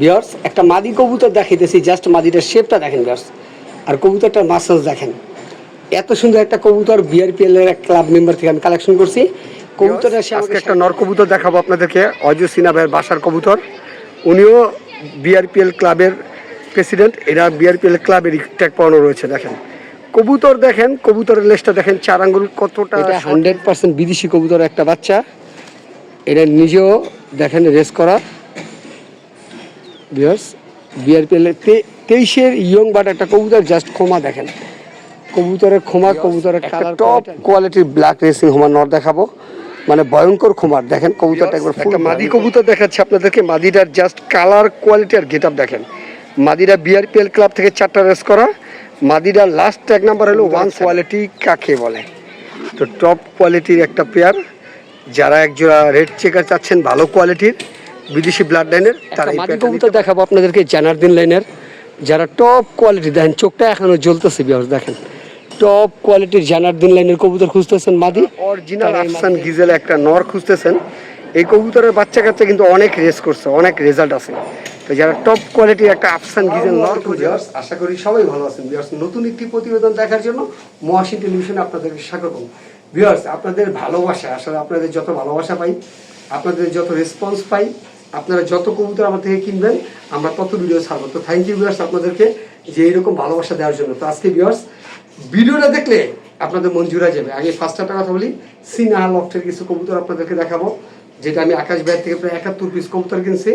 বিয়ার্স একটা মাদি কবুতর দেখাইতেছি জাস্ট মাদিটার শেপটা দেখেন বিয়ার্স আর কবুতরটার মাসেলস দেখেন। এত সুন্দর একটা কবুতর বিআরপিএল এর ক্লাব মেম্বার থেকে আমি কালেকশন করছি। কবুতরটা আজকে একটা নর কবুতর দেখাবো আপনাদেরকে অজয় সিনহা ভাইয়ের বাসার কবুতর। উনিও বিআরপিএল ক্লাবের প্রেসিডেন্ট এরা বিআরপিএল ক্লাবের ট্যাগ পাওয়ানো রয়েছে দেখেন। কবুতর দেখেন কবুতরের লেজটা দেখেন চার আঙ্গুল কতটা এটা হান্ড্রেড পার্সেন্ট বিদেশি কবুতর একটা বাচ্চা। এটা নিজেও দেখেন রেস করা। বিয়ার্স বিআরপিএল তেইশের ইয়ং বাট একটা কবুতর জাস্ট ক্ষমা দেখেন। কবুতরের ক্ষমা কবুতরের কালার টপ কোয়ালিটির ব্ল্যাক রেসিং হোমার নর দেখাবো। মানে ভয়ঙ্কর খোমার দেখেন কবুতরটা একবার একটা মাদি কবুতর দেখাচ্ছে আপনাদেরকে মাদিটার জাস্ট কালার কোয়ালিটি আর গেট দেখেন। মাদিরা বিআরপিএল ক্লাব থেকে চারটা রেস করা মাদিরা লাস্ট এক নাম্বার হলো ওয়ান কোয়ালিটি কাকে বলে? তো টপ কোয়ালিটির একটা পেয়ার যারা একজোড়া রেড চেকার চাচ্ছেন ভালো কোয়ালিটির বিদেশি ব্লাড লাইনের একটা মাদি কবুতর দেখাবো আপনাদেরকে জানারদিন লাইনের যারা টপ কোয়ালিটি দেখেন চোখটা এখনও জ্বলতেছে বিয়ার্স দেখেন। টপ কোয়ালিটির জানারদিন লাইনের কবুতর খুঁজতেছেন মাদি। অরিজিনাল আফসান গিজেল একটা নর খুঁজতেছেন। এই কবুতরের বাচ্চা কাচ্চা কিন্তু অনেক রেস করছে অনেক রেজাল্ট আছে। তো যারা টপ কোয়ালিটির একটা আফসান গিজেল নর খুঁজে আশা করি সবাই ভালো আছেন। বিয়ার্স নতুন একটি প্রতিবেদন দেখার জন্য মহাসিন টেলিভিশনে আপনাদেরকে স্বাগতম। বিয়ার্স আপনাদের ভালোবাসা আসলে আপনাদের যত ভালোবাসা পাই আপনাদের যত রেসপন্স পাই আপনারা যত কবুতর আমার থেকে কিনবেন, আমরা তত ভিডিও ছাড়বো। তো থ্যাংক ইউ বিয়ার্স আপনাদেরকে যে এরকম ভালোবাসা দেওয়ার জন্য। তো আজকে বিয়ার্স ভিডিওটা দেখলে আপনাদের মন জুড়ে যাবে। আগে ফার্স্ট একটা কথা বলি, সিনহা লফটের কিছু কবুতর আপনাদেরকে দেখাবো, যেটা আমি আকাশ ব্যাগ থেকে প্রায় একাত্তর পিস কবুতর কিনছি।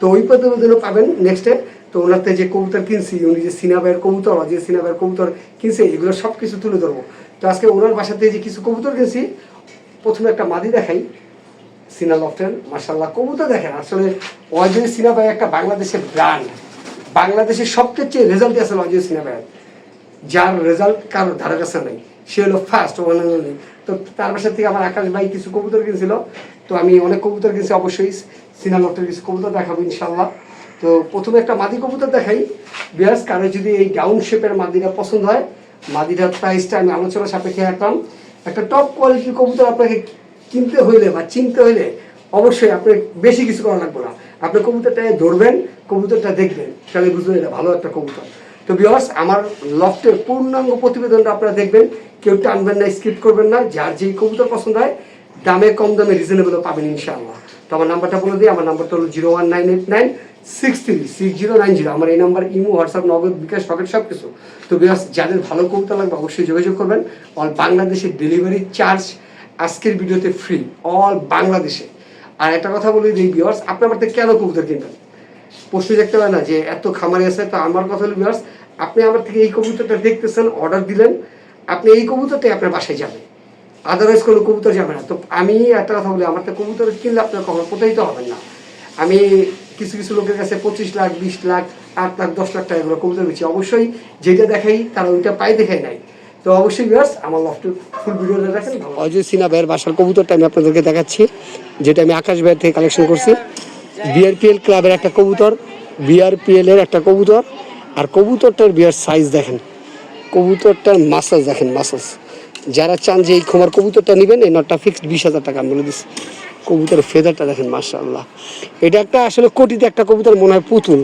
তো ওই প্রতিবেদনও পাবেন নেক্সটে তো ওনার থেকে যে কবুতর কিনছি, উনি যে সিনা ভাইয়ের কবুতর যে সিনা ভাইয়ের কবুতর কিনছে, এগুলো সব কিছু তুলে ধরবো। তো আজকে ওনার বাসা থেকে যে কিছু কবুতর কিনছি, প্রথমে একটা মাদি দেখাই। সিনা লফটের মার্শাল্লাহ কবুতর দেখেন, আসলে অজয় সিনা ভাই একটা বাংলাদেশের ব্র্যান্ড বাংলাদেশের সবচেয়ে রেজাল্ট আছে অজয় সিনা ভাইয়ের যার রেজাল্ট কারোর ধারে কাছে নাই। সে হলো ফার্স্ট ওয়ান তো তার বাসা থেকে আমার আকাশ ভাই কিছু কবুতর কিনছিল। তো আমি অনেক কবুতর কিনছি অবশ্যই, সিনা লটের কিছু কবুতর দেখাবো ইনশাল্লাহ তো প্রথমে একটা মাদি কবুতর দেখাই। বিয়াস কারও যদি এই গাউন শেপের মাদিটা পছন্দ হয়, মাদিটার প্রাইসটা আমি আলোচনা সাপেক্ষে রাখলাম। একটা টপ কোয়ালিটির কবুতর আপনাকে কিনতে হইলে বা চিনতে হইলে অবশ্যই আপনার বেশি কিছু করা লাগবে না। আপনি কবুতরটা ধরবেন, কবুতরটা দেখবেন। তাহলে বুঝবেন এটা ভালো একটা কবুতর। তো বিয়স আমার লফটের পূর্ণাঙ্গ প্রতিবেদনটা আপনারা দেখবেন। কেউ টানবেন না স্কিপ করবেন না। যার যেই কবুতর পছন্দ হয়, দামে কম দামে রিজনেবল পাবেন ইনশাআল্লাহ। তো আমার নাম্বারটা বলে দিই, আমার নাম্বারটা হলো zero one nine eight nine six three six zero nine zero আমার এই নাম্বার, ইমো, হোয়াটসঅ্যাপ, নগদ, বিকাশ, রকেট সব কিছু তো বিয়াস যাদের ভালো কবুতর লাগবে, অবশ্যই যোগাযোগ করবেন। অল বাংলাদেশের ডেলিভারি চার্জ আজকের ভিডিওতে ফ্রি অল বাংলাদেশে। আর একটা কথা বলি দিই বিয়ার্স আপনি আমার থেকে কেন কবুতর কিনবেন? প্রশ্ন দেখতে পারে না যে এত খামারে আছে, তো আমার কথা হলো ভিউয়ার্স আপনি আমার থেকে এই কবুতরটা দেখতেছেন অর্ডার দিলেন, আপনি এই কবুতরটাই আপনার বাসায় যাবে। আদারওয়াইজ কোনো কবুতর যাবে না। তো আমি একটা কথা বলি, আমার তো কবুতর কিনলে আপনার কখনো প্রতারিত হবেন না। আমি কিছু কিছু লোকের কাছে পঁচিশ লাখ, বিশ লাখ, আট লাখ, দশ লাখ টাকা এগুলো কবুতর বেশি অবশ্যই যেটা দেখাই, তারা ওইটা পাই দেখাই নাই তো অবশ্যই ভিউয়ার্স আমার লফটে ফুল ভিডিওটা দেখেন অজয় সিনা ভাইয়ের বাসার কবুতরটা আমি আপনাদেরকে দেখাচ্ছি, যেটা আমি আকাশ ভাইয়ের থেকে কালেকশন করছি। বিআরপিএল ক্লাবের একটা কবুতর বিআরপিএল এর একটা কবুতর, আর কবুতরটার বিয়ার সাইজ দেখেন, কবুতরটার মাসাজ দেখেন মাসাজ যারা চান যে এই খোমার কবুতরটা নেবেন, এই নটটা ফিক্সড বিশ হাজার টাকা, আমি বলে দিচ্ছি। কবুতরের ফেদারটা দেখেন, মাশাআল্লাহ। এটা একটা আসলে কোটিতে একটা কবুতর, মনে হয় পুতুল।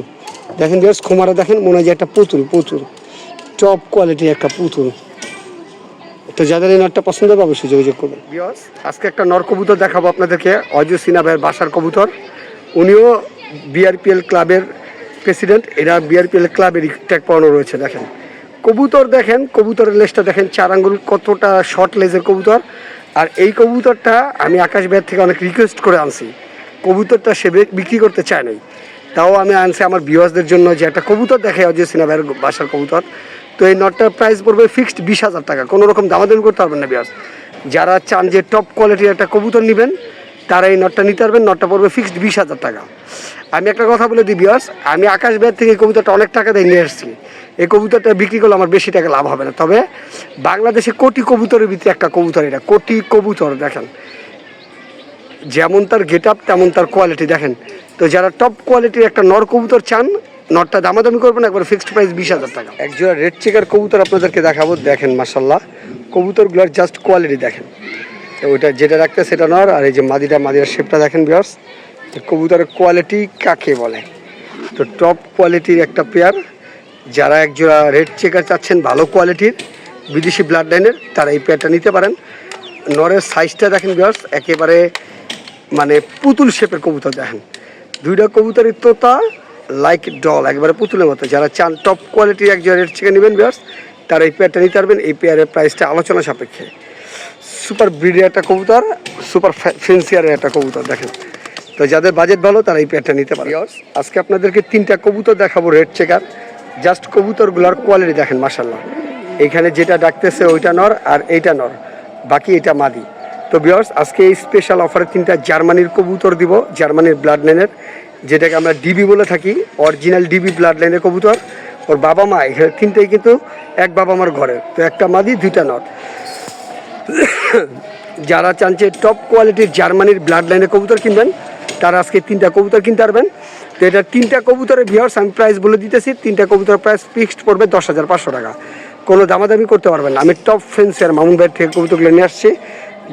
দেখেন বিয়ার্স খোমারা দেখেন, মনে হয় যে একটা পুতুল পুতুল। টপ কোয়ালিটির একটা পুতুল। তো যাদের এই নটটা পছন্দ হবে, অবশ্যই যোগাযোগ করবেন। বিয়স আজকে একটা নর কবুতর দেখাবো আপনাদেরকে, অজয় সিনহা ভাইয়ের বাসার কবুতর। উনিও বিআরপিএল ক্লাবের প্রেসিডেন্ট, এরা বিআরপিএল ক্লাবের ট্যাগ পাওয়ানো রয়েছে, দেখেন। কবুতর দেখেন, কবুতরের লেজটা দেখেন, চার আঙ্গুল কতটা শর্ট লেজের কবুতর। আর এই কবুতরটা আমি আকাশ ভাইয়ের থেকে অনেক রিকোয়েস্ট করে আনছি। কবুতরটা সে বিক্রি করতে চায় নাই। তাও আমি আনছি আমার বিওয়াসদের জন্য যে একটা কবুতর দেখে অজয় সিনহা ভাইয়ের বাসার কবুতর। তো এই নটটার প্রাইস পড়বে ফিক্সড বিশ হাজার টাকা। কোনো রকম দামাদামি করতে পারবেন না বিয়াস যারা চান যে টপ কোয়ালিটির একটা কবুতর নেবেন, তারা এই নটটা নিতে পারবেন। নটটা পড়বে ফিক্সড বিশ হাজার টাকা। আমি একটা কথা বলে দিই বিয়াস আমি আকাশ ব্যাগ থেকে এই কবুতরটা অনেক টাকা দিয়ে নিয়ে এসেছি। এই কবুতরটা বিক্রি করলে আমার বেশি টাকা লাভ হবে না। তবে বাংলাদেশে কোটি কবুতরের ভিতরে একটা কবুতর এটা। কোটি কবুতর, দেখেন। যেমন তার গেট আপ তেমন তার কোয়ালিটি দেখেন। তো যারা টপ কোয়ালিটির একটা নর কবুতর চান নটটা দামাদামি করবেন, একবার ফিক্সড প্রাইস বিশ হাজার টাকা। একজোড়া রেড চেকার কবুতর আপনাদেরকে দেখাবো, দেখেন মাসাল্লাহ কবুতরগুলোর জাস্ট কোয়ালিটি দেখেন। ওইটা যেটা রাখতে সেটা নর, আর এই যে মাদিটা মাদিরার শেপটা দেখেন বিয়ার্স কবুতরের কোয়ালিটি কাকে বলে? তো টপ কোয়ালিটির একটা পেয়ার যারা একজোড়া রেড চেকার চাচ্ছেন, ভালো কোয়ালিটির বিদেশি ব্লাড লাইনের তারা এই পেয়ারটা নিতে পারেন। নরের সাইজটা দেখেন বিয়ার্স একেবারে মানে পুতুল শেপের কবুতর দেখেন। দুইটা কবুতরের তোতা লাইক ডল একবারে পুতুলের মতো। যারা চান টপ কোয়ালিটির একজন রেড চিকেন নেবেন বিয়ার্স তারা এই পেয়ারটা নিতে পারবেন। এই পেয়ারের প্রাইসটা আলোচনা সাপেক্ষে। সুপার ব্রিডের একটা কবুতর সুপার ফেন্সিয়ারের একটা কবুতর, দেখেন। তো যাদের বাজেট ভালো, তারা এই পেয়ারটা নিতে পারে। আজকে আপনাদেরকে তিনটা কবুতর দেখাবো রেড চেকার জাস্ট কবুতরগুলোর কোয়ালিটি দেখেন মাসাল্লাহ এইখানে যেটা ডাকতেছে, ওইটা নর আর এইটা নর। বাকি এটা মাদি। তো বিয়ার্স আজকে এই স্পেশাল অফারে তিনটা জার্মানির কবুতর দিব, জার্মানির ব্লাড লাইনের যেটাকে আমরা ডিবি বলে থাকি অরিজিনাল ডিবি ব্লাড লাইনের কবুতর। ওর বাবা মা তিনটেই কিন্তু এক বাবা মার ঘরে। তো একটা মাদি, দুইটা নর। যারা চান যে টপ কোয়ালিটির জার্মানির ব্লাড লাইনের কবুতর কিনবেন, তারা আজকে তিনটা কবুতর কিনতে পারবেন। তো এটা তিনটা কবুতরের ভিওর্স আমি প্রাইস বলে দিতেছি, তিনটা কবুতর প্রাইস ফিক্সড পড়বে দশ হাজার পাঁচশো টাকা। কোনো দামাদামি করতে পারবেন না। আমি টপ ফেন্সিয়ার মামুন ভাইয়ের থেকে কবুতরগুলো নিয়ে আসছি।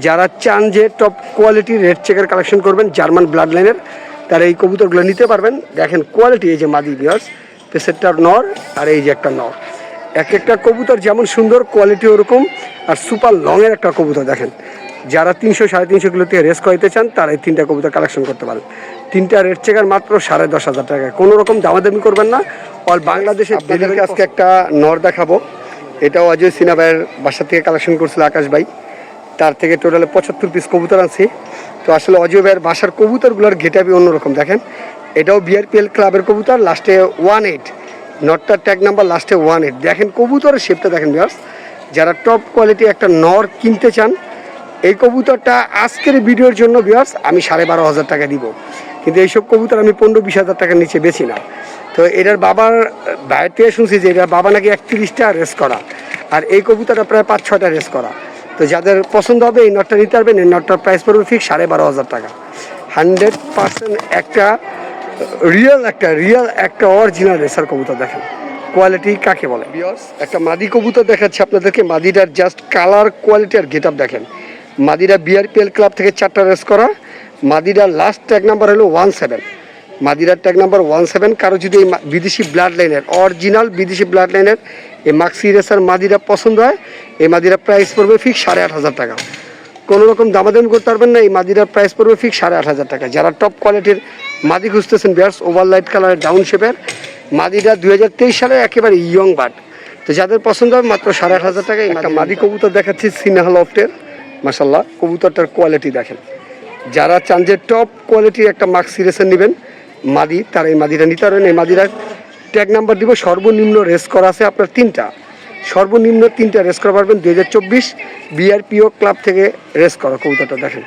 যারা চান যে টপ কোয়ালিটির রেড চেকের কালেকশন করবেন, জার্মান ব্লাড লাইনের তারা এই কবুতরগুলো নিতে পারবেন। দেখেন কোয়ালিটি এই যে মাদি ভিওর্স পেসেরটার নর আর এই যে একটা নর। এক একটা কবুতর যেমন সুন্দর কোয়ালিটি ওরকম আর সুপার লংয়ের একটা কবুতর দেখেন। যারা তিনশো সাড়ে তিনশো কিলো থেকে রেস করাইতে চান তারা এই তিনটা কবুতর কালেকশন করতে পারেন। তিনটা রেট চেকার মাত্র সাড়ে দশ হাজার টাকা। কোনো রকম দামাদামি করবেন না। অল বাংলাদেশে আপনাদেরকে আজকে একটা নর দেখাবো। এটাও অজয় সিনা ভাইয়ের বাসা থেকে কালেকশন করছিল আকাশ ভাই। তার থেকে টোটালে পঁচাত্তর পিস কবুতর আনছি। তো আসলে অজয় বাসার কবুতরগুলোর ঘেটাবি অন্যরকম, দেখেন। এটাও বিআরপিএল ক্লাবের কবুতর লাস্টে ওয়ান এইট নটটার ট্যাগ নাম্বার লাস্টে ওয়ান এইট দেখেন কবুতরের শেপটা দেখেন বিয়ার্স যারা টপ কোয়ালিটি একটা নর কিনতে চান, এই কবুতরটা আজকের ভিডিওর জন্য বিয়ার্স আমি সাড়ে বারো হাজার টাকা দিব। কিন্তু এইসব কবুতর আমি পনেরো বিশ হাজার টাকার নিচে বেছি না। তো এটার বাবার বাইরে শুনছি যে এটার বাবা নাকি একত্রিশটা রেস করা। আর এই কবুতরটা প্রায় পাঁচ ছটা রেস করা। তো যাদের পছন্দ হবে এই নটটা নিতে পারবেন। এই নটটার প্রাইস পড়বে ফিক্স সাড়ে বারো হাজার টাকা। হান্ড্রেড পার্সেন্ট একটা রিয়েল একটা রিয়েল একটা অরিজিনাল রেসার কবুতর দেখেন। কোয়ালিটি কাকে বলে? বিয়স একটা মাদি কবুতর দেখাচ্ছে আপনাদেরকে। মাদিটার জাস্ট কালার কোয়ালিটি আর গেট আপ দেখেন। মাদিরা বিআরপিএল ক্লাব থেকে চারটা রেস করা। মাদিরা লাস্ট এক নাম্বার হলো ওয়ান সেভেন মাদিরার ট্যাগ নাম্বার ওয়ান সেভেন কারও যদি এই বিদেশি ব্লাড লাইনের অরিজিনাল বিদেশি ব্লাড লাইনের এই মাক্সি রেসার মাদিরা পছন্দ হয় এই মাদিরা প্রাইস পড়বে ফিক্স সাড়ে আট হাজার টাকা। কোনো রকম দামাদামি করতে পারবেন না এই মাদিরার প্রাইস পড়বে ফিক্স সাড়ে আট হাজার টাকা যারা টপ কোয়ালিটির মাদি খুঁজতেছেন বিয়ার্স ওভার লাইট কালারের ডাউন শেপের মাদিরা দুই হাজার তেইশ সালে একেবারে ইয়ং বার্ড তো যাদের পছন্দ হবে মাত্র সাড়ে আট হাজার টাকা একটা মাদি কবুতর দেখাচ্ছি সিনাহা লফটের মাসাল্লাহ কবুতরটার কোয়ালিটি দেখেন। যারা চান যে টপ কোয়ালিটির একটা মার্ক সিরিয়াসের নেবেন মাদি তারা এই মাদিটা নিতে পারবেন। এই মাদিরার ট্যাগ নাম্বার দিব সর্বনিম্ন রেস করা আছে আপনার তিনটা। সর্বনিম্ন তিনটা রেস করা পারবেন দুই হাজার চব্বিশ বিআরপিও ক্লাব থেকে রেস করা কবুতরটা দেখেন।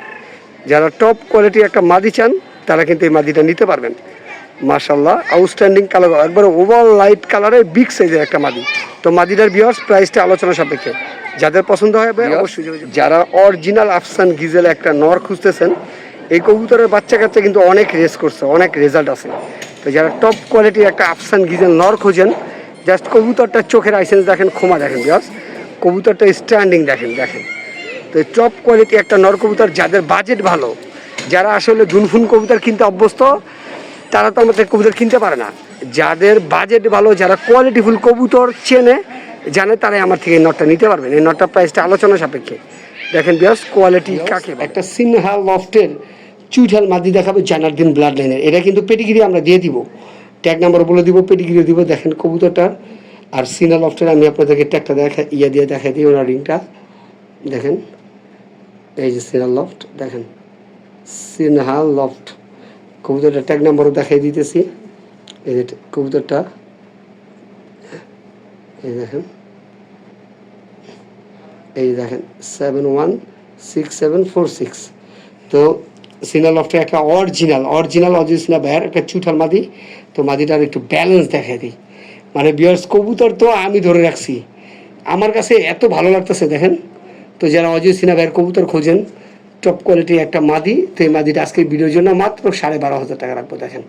যারা টপ কোয়ালিটির একটা মাদি চান তারা কিন্তু এই মাদিটা নিতে পারবেন। মার্শাল্লাহ আউটস্ট্যান্ডিং কালার একবার ওভার লাইট কালারের বিগ সাইজের একটা মাদি। তো মাদিটার বিয়ার্স প্রাইসটা আলোচনা সাপেক্ষে। যাদের পছন্দ হবে অবশ্যই যারা অরিজিনাল আফসান গিজেল একটা নর খুঁজতেছেন এই কবুতরের বাচ্চা কাচ্চা কিন্তু অনেক রেস করছে অনেক রেজাল্ট আছে। তো যারা টপ কোয়ালিটির একটা আফসান গিজেল নর খোঁজেন জাস্ট কবুতরটার চোখের আইসেন্স দেখেন ক্ষমা দেখেন বিয়ার্স কবুতরটা স্ট্যান্ডিং দেখেন দেখেন। তো টপ কোয়ালিটি একটা নর কবুতর যাদের বাজেট ভালো যারা আসলে দুনফুন কবুতর কিনতে অভ্যস্ত তারা তো আমাদের কবুতর কিনতে পারে না। যাদের বাজেট ভালো যারা কোয়ালিটিফুল কবুতর চেনে জানে তারাই আমার থেকে এই নটটা নিতে পারবেন। এই নটটার প্রাইসটা আলোচনা সাপেক্ষে। দেখেন বিয়াস কোয়ালিটি কাকে? একটা সিনহা লফটের চুইঠাল মাদি দেখাবে জানারদিন ব্লাড লাইনের এটা কিন্তু পেটিগিরি আমরা দিয়ে দিব। ট্যাগ নাম্বার বলে দিব পেটিগিরি দিব। দেখেন কবুতরটার। আর সিনাল লফটের আমি আপনাদেরকে ট্যাগটা দেখা ইয়ে দিয়ে দেখাই দিই ওনার রিংটা। দেখেন, এই যে সিনাল লফট, দেখেন। সিনহা লফট। কবুতরটা ট্যাগ নাম্বারও দেখাই দিতেছি। এই যে কবুতরটা। এই দেখেন। এই দেখেন seven one six seven four six তো সিনাল অফটা একটা অরিজিনাল অরিজিনাল অজিত সিনা ভাইয়ের একটা চুঠাল মাদি। তো মাদিটার একটু ব্যালেন্স দেখাই দিই। মানে বিয়ার্স কবুতর তো আমি ধরে রাখছি। আমার কাছে এত ভালো লাগতেছে দেখেন। তো যারা অজয় সিনা ভাইয়ের কবুতর খোঁজেন টপ কোয়ালিটির একটা মাদি তো এই মাদিটা আজকে ভিডিওর জন্য মাত্র সাড়ে বারো হাজার টাকা রাখব দেখেন।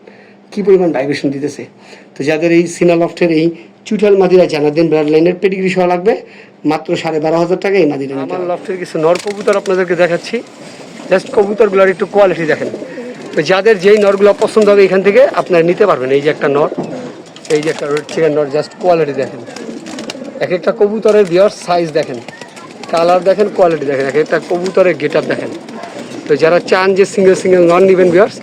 কি পরিমাণ ভাইব্রেশন দিতেছে। তো যাদের এই সিনালফটের এই চুটাল মাদিরা জানাদিন ব্লাড লাইনের পেডিগ্রি সহ লাগবে মাত্র সাড়ে বারো হাজার টাকা এই মাদিরা আমার লফটের কিছু নর কবুতর আপনাদেরকে দেখাচ্ছি। জাস্ট কবুতরগুলোর একটু কোয়ালিটি দেখেন। তো যাদের যেই নরগুলো পছন্দ হবে এখান থেকে আপনারা নিতে পারবেন। এই যে একটা নর, এই যে একটা রেড চিকেন নর জাস্ট কোয়ালিটি দেখেন। এক একটা কবুতরের বিয়ার সাইজ দেখেন। কালার দেখেন কোয়ালিটি দেখেন। এক একটা কবুতরের গেট দেখেন। তো যারা চান যে সিঙ্গেল সিঙ্গেল নর নেবেন বিয়ার্স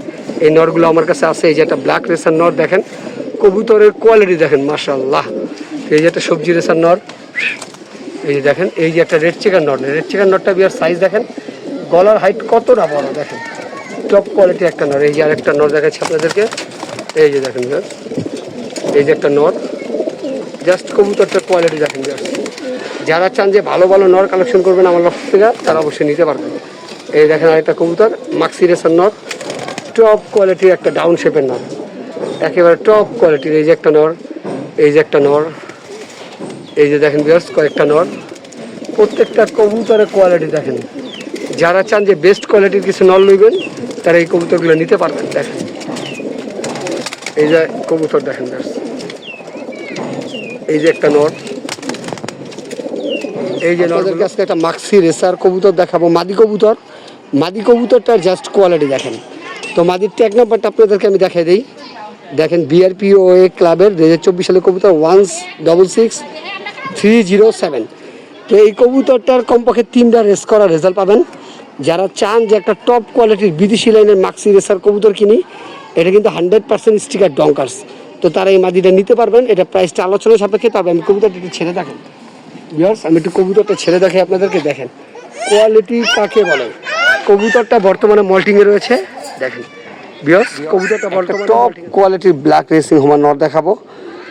এই নরগুলো আমার কাছে আছে। এই যে একটা ব্ল্যাক রেসার নর দেখেন, কবুতরের কোয়ালিটি দেখেন মাশাল্লাহ এই যে একটা সবজি রেসার নর, এই যে দেখেন, এই যে একটা রেড চিকেন নট রেড চিকেন নটটা বিয়ার সাইজ দেখেন। গলার হাইট কতটা বড়? দেখেন টপ কোয়ালিটি একটা নর। এই যে আরেকটা নর দেখাচ্ছি আপনাদেরকে। এই যে দেখেন viewers, এই যে একটা নর। জাস্ট কবুতরটার কোয়ালিটি দেখেন। যারা চান যে ভালো ভালো নর কালেকশন করবেন আমার লক্ষ থেকে তারা অবশ্যই নিতে পারবেন। এই দেখেন আরেকটা কবুতর মাক্সি রেসার নর। টপ কোয়ালিটির একটা ডাউন শেপের নর। একেবারে টপ কোয়ালিটির এই যে একটা নর এই যে একটা নর। এই যে দেখেন বিয়ার্স কয়েকটা নর। প্রত্যেকটা কবুতরের কোয়ালিটি দেখেন। যারা চান যে বেস্ট কোয়ালিটির কিছু নল লইবেন, তারা এই কবুতরগুলো নিতে পারবেন, দেখেন। এই যে কবুতর দেখেন এই যে একটা নর। এই যে নরদের কাছে একটা মাক্সি রেসার কবুতর দেখাবো, মাদি কবুতর। মাদি কবুতরটার জাস্ট কোয়ালিটি দেখেন। তো মাদির ট্যাগ নাম্বারটা আপনাদেরকে আমি দেখাই দিই। দেখেন বিআরপিও এ ক্লাবের দু হাজার চব্বিশ সালের কবুতর one double six three zero seven তো এই কবুতরটার কমপক্ষে তিনটা রেস করা রেজাল্ট পাবেন। যারা চান যে একটা টপ কোয়ালিটির বিদেশি লাইনের মাক্সি রেসার কবুতর কিনি এটা কিন্তু হান্ড্রেড পার্সেন্ট স্টিকার ডঙ্কার্স তো তারা এই মাদিটা নিতে পারবেন এটা প্রাইসটা আলোচনা সাপেক্ষে তবে আমি কবুতরটা একটু ছেড়ে দেখেন। বিয়ার্স আমি একটু কবুতরটা ছেড়ে দেখে আপনাদেরকে দেখেন। কোয়ালিটি কাকে বলে? কবুতরটা বর্তমানে মল্টিংয়ে রয়েছে। দেখেন। বিয়ার্স কবুতরটা বর্তমানে টপ কোয়ালিটির ব্ল্যাক রেসিং হোমার নর দেখাবো।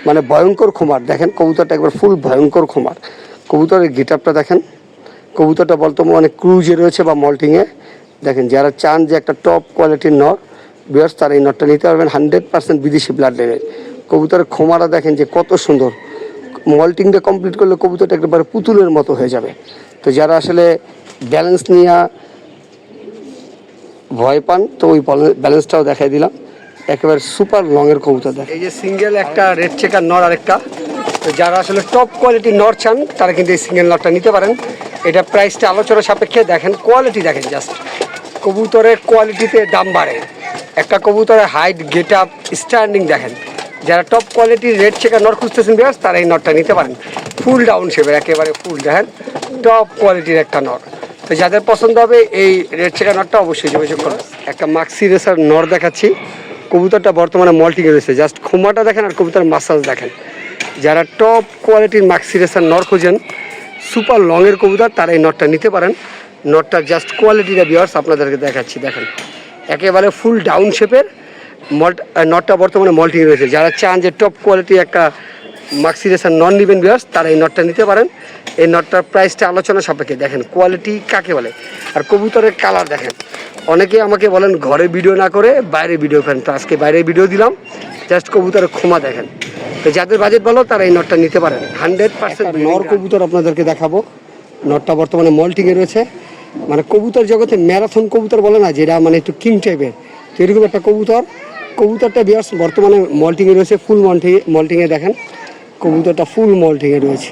মানে ভয়ঙ্কর খোমার দেখেন কবুতরটা একবার ফুল ভয়ঙ্কর খোমার কবুতরের গেট আপটা দেখেন। কবুতরটা বর্তমানে ক্রুজে রয়েছে বা মল্টিংয়ে দেখেন, যারা চান যে একটা টপ কোয়ালিটির নর বিয়ার্স তারা এই নটটা নিতে পারবেন। হান্ড্রেড পার্সেন্ট বিদেশি ব্লাড লাইনের কবুতরের খোমারা দেখেন যে কত সুন্দর। মল্টিংটা কমপ্লিট করলে কবুতরটা একেবারে পুতুলের মতো হয়ে যাবে। তো যারা আসলে ব্যালেন্স নিয়ে ভয় পান, তো ওই ব্যালেন্সটাও দেখাই দিলাম। একেবারে সুপার লংয়ের কবুতর দেখ এই যে সিঙ্গেল একটা রেড চেকার নর আরেকটা। তো যারা আসলে টপ কোয়ালিটির নর চান, তারা কিন্তু এই সিঙ্গেল নরটা নিতে পারেন। এটা প্রাইসটা আলোচনা সাপেক্ষে দেখেন কোয়ালিটি দেখেন জাস্ট কবুতরের কোয়ালিটিতে দাম বাড়ে। একটা কবুতরের হাইট গেট আপ স্ট্যান্ডিং দেখেন। যারা টপ কোয়ালিটির রেড চেকার নর খুঁজতেছেন বিয়ার্স তারা এই নটটা নিতে পারেন। ফুল ডাউন শেপের একেবারে ফুল দেখেন। টপ কোয়ালিটির একটা নর তো যাদের পছন্দ হবে, এই রেড চেকার নটটা অবশ্যই যোগাযোগ করুন। একটা মাক্সি রেসার নর দেখাচ্ছি। কবুতরটা বর্তমানে মল্টিংয়ে রয়েছে। জাস্ট খোমাটা দেখেন আর কবুতরের মাসাজ দেখেন। যারা টপ কোয়ালিটির মাক্সি রেসার নর খুঁজেন সুপার লংয়ের কবুতর, তারা এই নটটা নিতে পারেন। নটটার জাস্ট কোয়ালিটিটা বিয়ার্স আপনাদেরকে দেখাচ্ছি, দেখেন। একেবারে ফুল ডাউন শেপের মল্ট নটটা বর্তমানে মল্টিং রয়েছে। যারা চান যে টপ কোয়ালিটি একটা মাক্সি রেসার নন নিবেন বিয়ার্স তারা এই নটটা নিতে পারেন। এই নটটার প্রাইসটা আলোচনা সাপেক্ষে, দেখেন কোয়ালিটি কাকে বলে? আর কবুতরের কালার দেখেন। অনেকে আমাকে বলেন, ঘরে ভিডিও না করে, বাইরে ভিডিও করেন তো আজকে বাইরে ভিডিও দিলাম। জাস্ট কবুতরের ক্ষমা দেখেন। তো যাদের বাজেট ভালো তারা এই নটটা নিতে পারেন। হান্ড্রেড পার্সেন্ট নর কবুতর আপনাদেরকে দেখাবো। নটটা বর্তমানে মল্টিংয়ে রয়েছে। মানে কবুতর জগতে ম্যারাথন কবুতর বলে না যেটা মানে একটু কিং টাইপের তো এরকম একটা কবুতর। কবুতরটা বিয়ার্স বর্তমানে মল্টিংয়ে রয়েছে ফুল মল্টিংয়ে মল্টিংয়ে দেখেন। কবুতরটা ফুল মল্টিংয়ে রয়েছে।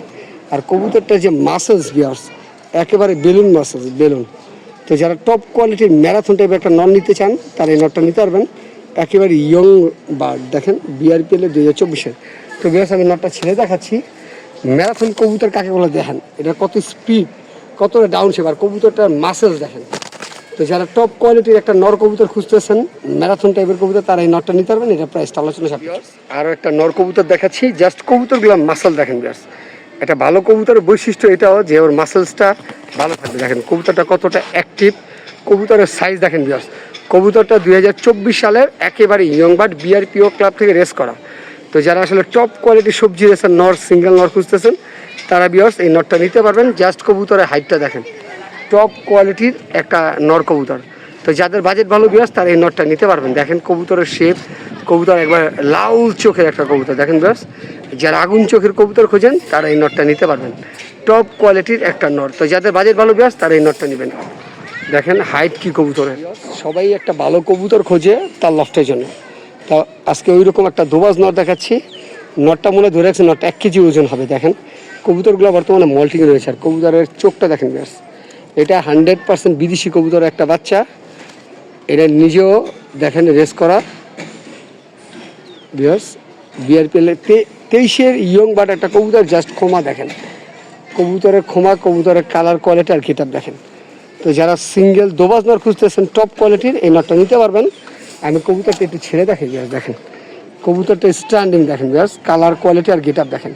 আর কবুতরটা যে মাসেলস বিয়ার্স একেবারে বেলুন মাসেলস বেলুন তো যারা টপ কোয়ালিটির ম্যারাথন টাইপের একটা নন নিতে চান তারা এই নটটা নিতে পারবেন। একেবারে ইয়ং বার্ড দেখেন বিআরপিএল দুই হাজার চব্বিশের। তো বিয়ার্স আমি নটটা ছেড়ে দেখাচ্ছি। ম্যারাথন কবুতর কাকে বলে দেখেন? এটা কত স্পিড কতটা ডাউন শেপ আর কবুতরটার মাসেলস দেখেন। তো যারা টপ কোয়ালিটির একটা নর কবুতর খুঁজতেছেন ম্যারাথন টাইপের কবুতর, তারা এই নটটা নিতে পারবেন, এটা প্রাইসটা আলোচনা সাপেক্ষে। আরও একটা নর কবুতর দেখাচ্ছি জাস্ট কবুতরগুলো মাসেল দেখেন বিয়ার্স একটা ভালো কবুতরের বৈশিষ্ট্য এটাও যে ওর মাসেলসটা ভালো থাকবে। দেখেন, কবুতরটা কতটা অ্যাক্টিভ কবুতরের সাইজ দেখেন বিয়ার্স কবুতরটা দুই হাজার চব্বিশ সালের একেবারে ইয়ং বাট বিআরপিও ক্লাব থেকে রেস করা। তো যারা আসলে টপ কোয়ালিটির সবজি রেসের নর সিঙ্গেল নর খুঁজতেছেন, তারা বিয়ার্স এই নটটা নিতে পারবেন। জাস্ট কবুতরের হাইটটা দেখেন। টপ কোয়ালিটির একটা নর কবুতর। তো যাদের বাজেট ভালো বিয়াস তারা এই নটটা নিতে পারবেন। দেখেন কবুতরের শেপ কবুতর একবার লাল চোখের একটা কবুতর। দেখেন বিয়াস যারা আগুন চোখের কবুতর খোঁজেন, তারা এই নটটা নিতে পারবেন। টপ কোয়ালিটির একটা নর তো যাদের বাজেট ভালো বিয়াস তারা এই নটটা নেবেন। দেখেন হাইট কি কবুতরের? সবাই একটা ভালো কবুতর খোঁজে তার লফটের জন্য। তা আজকে ওই রকম একটা দোবাজ নট দেখাচ্ছি। নটটা মনে ধরে রাখছে নটটা এক কেজি ওজন হবে, দেখেন। কবুতরগুলো বর্তমানে মল্টিং রয়েছে, আর কবুতরের চোখটা দেখেন ব্যাস এটা হান্ড্রেড পার্সেন্ট বিদেশি কবুতরের একটা বাচ্চা। এটা নিজেও দেখেন রেস করা। বিয়ার্স বিআরপিএল তেইশের ইয়ং বাট একটা কবুতর জাস্ট ক্ষমা দেখেন। কবুতরের ক্ষমা, কবুতরের কালার কোয়ালিটি আর কিতাব দেখেন। তো যারা সিঙ্গেল দোবাজ নর খুঁজতেছেন টপ কোয়ালিটির এই নটটা নিতে পারবেন। আমি কবুতরটা একটু ছেড়ে দেখে বিয়ার্স দেখেন। কবুতরটা স্ট্যান্ডিং দেখেন বিয়ার্স কালার কোয়ালিটি আর গেট দেখেন।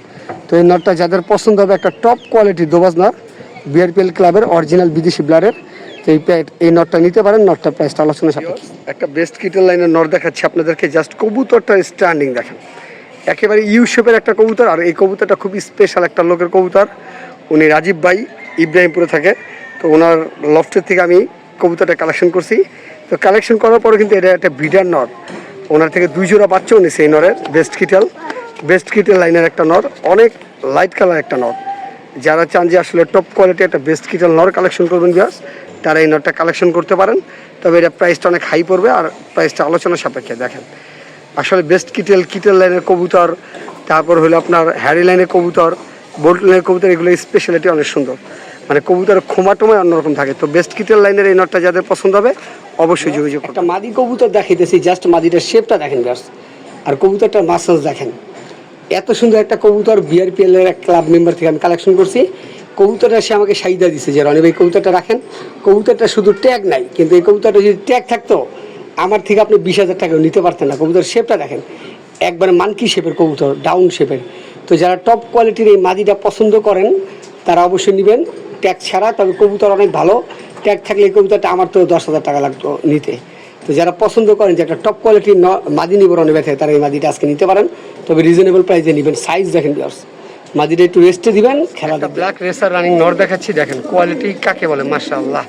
তো এই নটটা যাদের পছন্দ হবে একটা টপ কোয়ালিটির দোবাজ নর বিআরপিএল ক্লাবের অরিজিনাল বিদেশি ব্লারের তো এই এই নটটা নিতে পারেন নটটা প্রাইসটা আলোচনা সাপেক্ষে। একটা বেস্ট কিটের লাইনের নট দেখাচ্ছি আপনাদেরকে জাস্ট কবুতরটা স্ট্যান্ডিং দেখেন। একেবারে ইউ শেপের একটা কবুতর, আর এই কবুতরটা খুব স্পেশাল একটা লোকের কবুতর। উনি রাজীব ভাই, ইব্রাহিমপুরে থাকে। তো ওনার লফটের থেকে আমি কবুতরটা কালেকশন করছি। তো কালেকশন করার পরে কিন্তু এটা একটা ব্রিডার নর। ওনার থেকে দুই জোড়া বাচ্চাও নিছে এই নরের বেস্ট কিটেল বেস্ট কিটেল লাইনের একটা নর, অনেক লাইট কালার একটা নর। যারা চান যে আসলে টপ কোয়ালিটি একটা বেস্ট কিটেল নর কালেকশন করবেন বিয়াস তারা এই নটটা কালেকশন করতে পারেন। তবে এটা প্রাইসটা অনেক হাই পড়বে আর প্রাইসটা আলোচনা সাপেক্ষে, দেখেন। আসলে বেস্ট কিটেল কিটেল লাইনের কবুতর, তারপর হলো আপনার হ্যারি লাইনের কবুতর বোল্ট লাইনের কবুতর, এগুলো স্পেশালিটি অনেক সুন্দর। মানে কবুতরের ক্ষমা টমায় অন্যরকম থাকে। তো বেস্ট কিটেল লাইনের এই নটটা যাদের পছন্দ হবে, অবশ্যই যোগাযোগ একটা মাদি কবুতর দেখাইতেছি জাস্ট মাদিটার শেপটা দেখেন জাস্ট আর কবুতরটার মাসেলস দেখেন। এত সুন্দর একটা কবুতর বিআরপিএল এর এক ক্লাব মেম্বার থেকে আমি কালেকশন করছি। কবুতরটা সে আমাকে সাইদা দিছে যে, রনি ভাই, কবুতরটা রাখেন। কবুতরটা শুধু ট্যাগ নাই, কিন্তু এই কবুতরটা যদি ট্যাগ থাকতো, আমার থেকে আপনি বিশ হাজার টাকা নিতে পারতেন না। কবুতর শেপটা দেখেন। একবার মানকি শেপের কবুতর ডাউন শেপের তো যারা টপ কোয়ালিটির এই মাদিটা পছন্দ করেন, তারা অবশ্যই নেবেন। ট্যাগ ছাড়া তবে কবুতর অনেক ভালো। ট্যাগ থাকলে কবুতরটা আমার তো দশ হাজার টাকা লাগতো নিতে। তো যারা পছন্দ করেন যে একটা টপ কোয়ালিটির মাদি নিব রনে থাকে তারা এই মাদিটা আজকে নিতে পারেন। তবে রিজনেবল প্রাইসে নেবেন। সাইজ দেখেন বিয়ার্স মাদিটা একটু রেস্টে দিবেন খেলা ব্ল্যাক রেসার রানিং নর দেখাচ্ছি দেখেন কোয়ালিটি কাকে বলে মাশাআল্লাহ।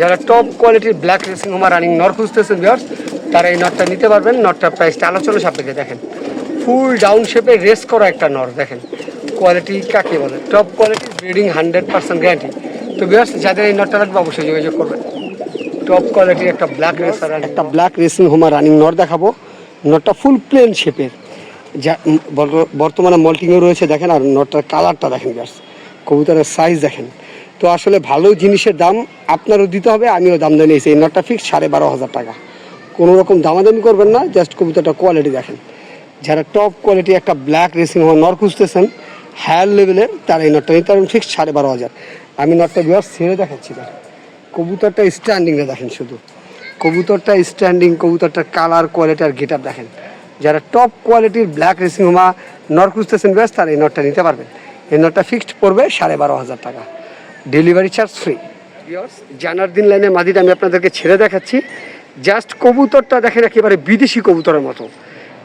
যারা টপ কোয়ালিটির ব্ল্যাক রেসিং হোমা রানিং নর খুঁজতেছেন ভিউয়ার্স তারা এই নটটা নিতে পারবেন। নটটার প্রাইসটা আলোচনা সাপেক্ষে দেখেন। ফুল ডাউন শেপে রেস করা একটা নর দেখেন। কোয়ালিটি কাকে বলে? Top quality breeding hundred percent guarantee তো ভিউয়ার্স যাদের এই নটটা লাগবে অবশ্যই যোগাযোগ করবেন টপ কোয়ালিটির একটা ব্ল্যাক রেসার একটা ব্ল্যাক রেসিং হোমা রানিং নট দেখাবো। নটটা ফুল প্লেন শেপের যা বর্তমানে মল্টিংও রয়েছে দেখেন আর নটটার কালারটা দেখেন ব্যাস কবুতরের সাইজ দেখেন। তো আসলে ভালো জিনিসের দাম আপনারও দিতে হবে আমিও দাম দিয়ে নিয়েছি। এই নটটা ফিক্স সাড়ে বারো হাজার টাকা। কোনো রকম দামাদামি করবেন না জাস্ট কবুতরটা কোয়ালিটি দেখেন। যারা টপ কোয়ালিটি একটা ব্ল্যাক রেসিং হোমা নর খুঁজতেছেন হায়ার লেভেলের, তার এই নটটা নিতে পারবেন ফিক্স সাড়ে বারো হাজার। আমি নটটা বিয়ার ছেড়ে দেখাচ্ছি দেখেন কবুতরটা স্ট্যান্ডিংয়ে দেখেন শুধু। কবুতরটা স্ট্যান্ডিং কবুতরটার কালার কোয়ালিটি আর গেট দেখেন। যারা টপ কোয়ালিটির ব্ল্যাক রেসিং হোমা নর খুঁজতেছেন ব্যাস তারা এই নটটা নিতে পারবেন। এই নটটা ফিক্সড পড়বে সাড়ে বারো হাজার টাকা। ডেলিভারি চার্জ ফ্রি জানার দিন লাইনে মাদিটা আমি আপনাদেরকে ছেড়ে দেখাচ্ছি। জাস্ট কবুতরটা দেখেন একেবারে বিদেশি কবুতরের মতো।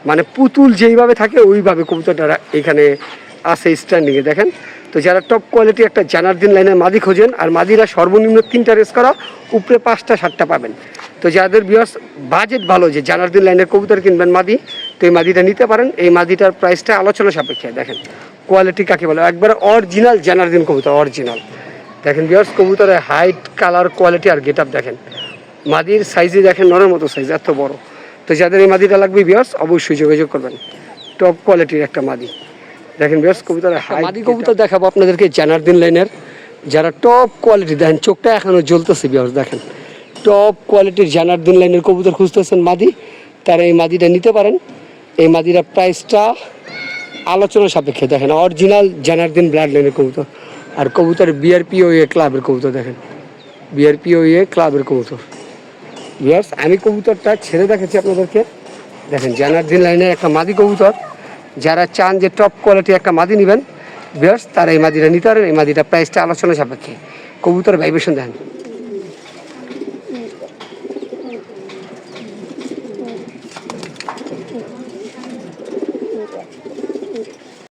মানে পুতুল যেইভাবে থাকে, ওইভাবে কবুতরটা এখানে আছে স্ট্যান্ডিংয়ে দেখেন? তো যারা টপ কোয়ালিটি একটা জানার দিন লাইনের মাদি খোঁজেন, আর মাদিরা সর্বনিম্ন তিনটা রেস করা, উপরে পাঁচটা, সাতটা পাবেন। তো যাদের বিয়াস বাজেট ভালো যে জানার দিন লাইনের কবুতর কিনবেন মাদি, তো এই মাদিটা নিতে পারেন। এই মাদিটার প্রাইসটা আলোচনা সাপেক্ষে, দেখেন। কোয়ালিটি কাকে বলে? একবারে অরিজিনাল জানার দিন কবুতর অরিজিনাল দেখেন বিয়ার্স কবুতরের হাইট কালার কোয়ালিটি আর গেট দেখেন। মাদির সাইজে দেখেন নরের মতো সাইজ এত বড়। তো যাদের এই মাদিটা লাগবে বিয়ার্স অবশ্যই যোগাযোগ করবেন। টপ কোয়ালিটির একটা মাদি। দেখেন বিয়ার্স কবুতরের মাদি কবুতর দেখাবো আপনাদেরকে জানারদিন লাইনের। যারা টপ কোয়ালিটি দেখেন চোখটা এখনও জ্বলতেছে বিয়ার্স দেখেন। টপ কোয়ালিটির জানারদিন লাইনের কবুতর খুঁজতেছেন মাদি। তারা এই মাদিটা নিতে পারেন। এই মাদিটার প্রাইসটা আলোচনা সাপেক্ষে দেখেন অরিজিনাল জানারদিন ব্লাড লাইনের কবুতর আর কবুতর বিআরপিও এ ক্লাবের কবুতর দেখেন। বিআরপিও এ ক্লাবের কবুতর। বিয়ার্স আমি কবুতরটা ছেড়ে দেখেছি আপনাদেরকে। দেখেন জানার দিন লাইনের একটা মাদি কবুতর। যারা চান যে টপ কোয়ালিটি একটা মাদি নেবেন বিয়ার্স তারা এই মাদিটা নিতে পারেন, এই মাদিটা প্রাইসটা আলোচনা সাপেক্ষে। কবুতর ভাইবেশন দেখেন